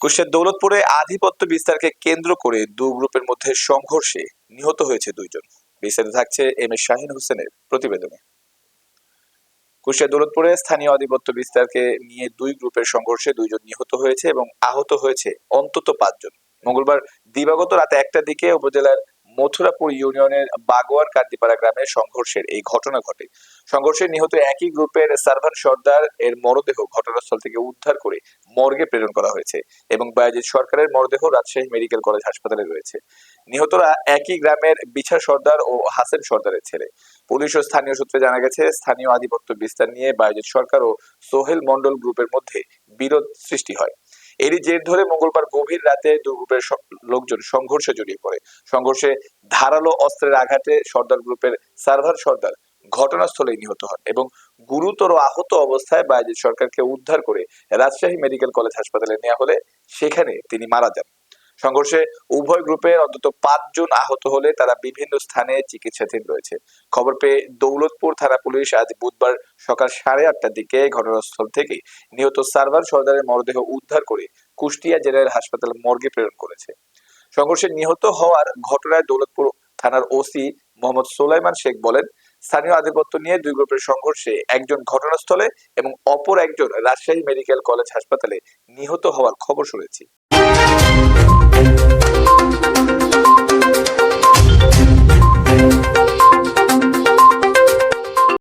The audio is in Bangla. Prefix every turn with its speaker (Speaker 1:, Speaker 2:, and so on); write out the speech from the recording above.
Speaker 1: কুষ্টিয়ার দৌলতপুরে আধিপত্য বিস্তারকে কেন্দ্র করে দু গ্রুপের মধ্যে সংঘর্ষে নিহত হয়েছে দুইজন। বিস্তারিত থাকছে এম এস শাহিন হোসেনের প্রতিবেদনে। কুষ্টিয়া দৌলতপুরে স্থানীয় আধিপত্য বিস্তারকে নিয়ে দুই গ্রুপের সংঘর্ষে দুইজন নিহত হয়েছে এবং আহত হয়েছে অন্তত পাঁচজন। মঙ্গলবার দিবাগত রাতে একটার দিকে উপজেলার মথুরাপুর ইউনিয়নের বাগোয়ার কান্দিপাড়া গ্রামে সংঘর্ষের এই ঘটনা ঘটে। সংঘর্ষে নিহত একই গ্রুপের সার্ভান সর্দার এর মরদেহ ঘটনাস্থল থেকে উদ্ধার করে মর্গে প্রেরণ করা হয়েছে এবং বায়াজিৎ সরকারের মরদেহ রাজশাহী মেডিকেল কলেজ হাসপাতালে রয়েছে। নিহতরা একই গ্রামের বিছা সর্দার ও হাসেন সর্দারের ছেলে। পুলিশ ও স্থানীয় সূত্রে জানা গেছে, স্থানীয় আধিপত্য বিস্তার নিয়ে বায়াজিৎ সরকার ও সোহেল মন্ডল গ্রুপের মধ্যে বিরোধ সৃষ্টি হয়। এরই জের ধরে মঙ্গলবার গভীর রাতে দুই গ্রুপের লোকজন সংঘর্ষে জড়িয়ে পড়ে। সংঘর্ষে ধারালো অস্ত্রের আঘাতে সর্দার গ্রুপের সার্ভার সর্দার ঘটনাস্থলেই নিহত হন এবং গুরুতর আহত অবস্থায় বায়াজিদ সরকারকে উদ্ধার করে রাজশাহী মেডিকেল কলেজ হাসপাতালে নেওয়া হলে সেখানে তিনি মারা যান। সংঘর্ষে উভয় গ্রুপের অন্তত পাঁচজন আহত হলে তারা বিভিন্ন স্থানে চিকিৎসাধীন রয়েছে। খবর পেয়ে দৌলতপুর থানা পুলিশ আজ বুধবার সকাল সাড়ে আটটার দিকে ঘটনাস্থল থেকে নিহত সার্ভার সর্দারের মরদেহ উদ্ধার করে কুষ্টিয়া জেলার হাসপাতাল মর্গে প্রেরণ করেছে। সংঘর্ষে নিহত হওয়ার ঘটনায় দৌলতপুর থানার ওসি মোহাম্মদ সোলাইমান শেখ বলেন, স্থানীয় আধিপত্য নিয়ে দুই গ্রুপের সংঘর্ষে একজন ঘটনাস্থলে এবং অপর একজন রাজশাহী মেডিকেল কলেজ হাসপাতালে নিহত হওয়ার খবর শুনেছি।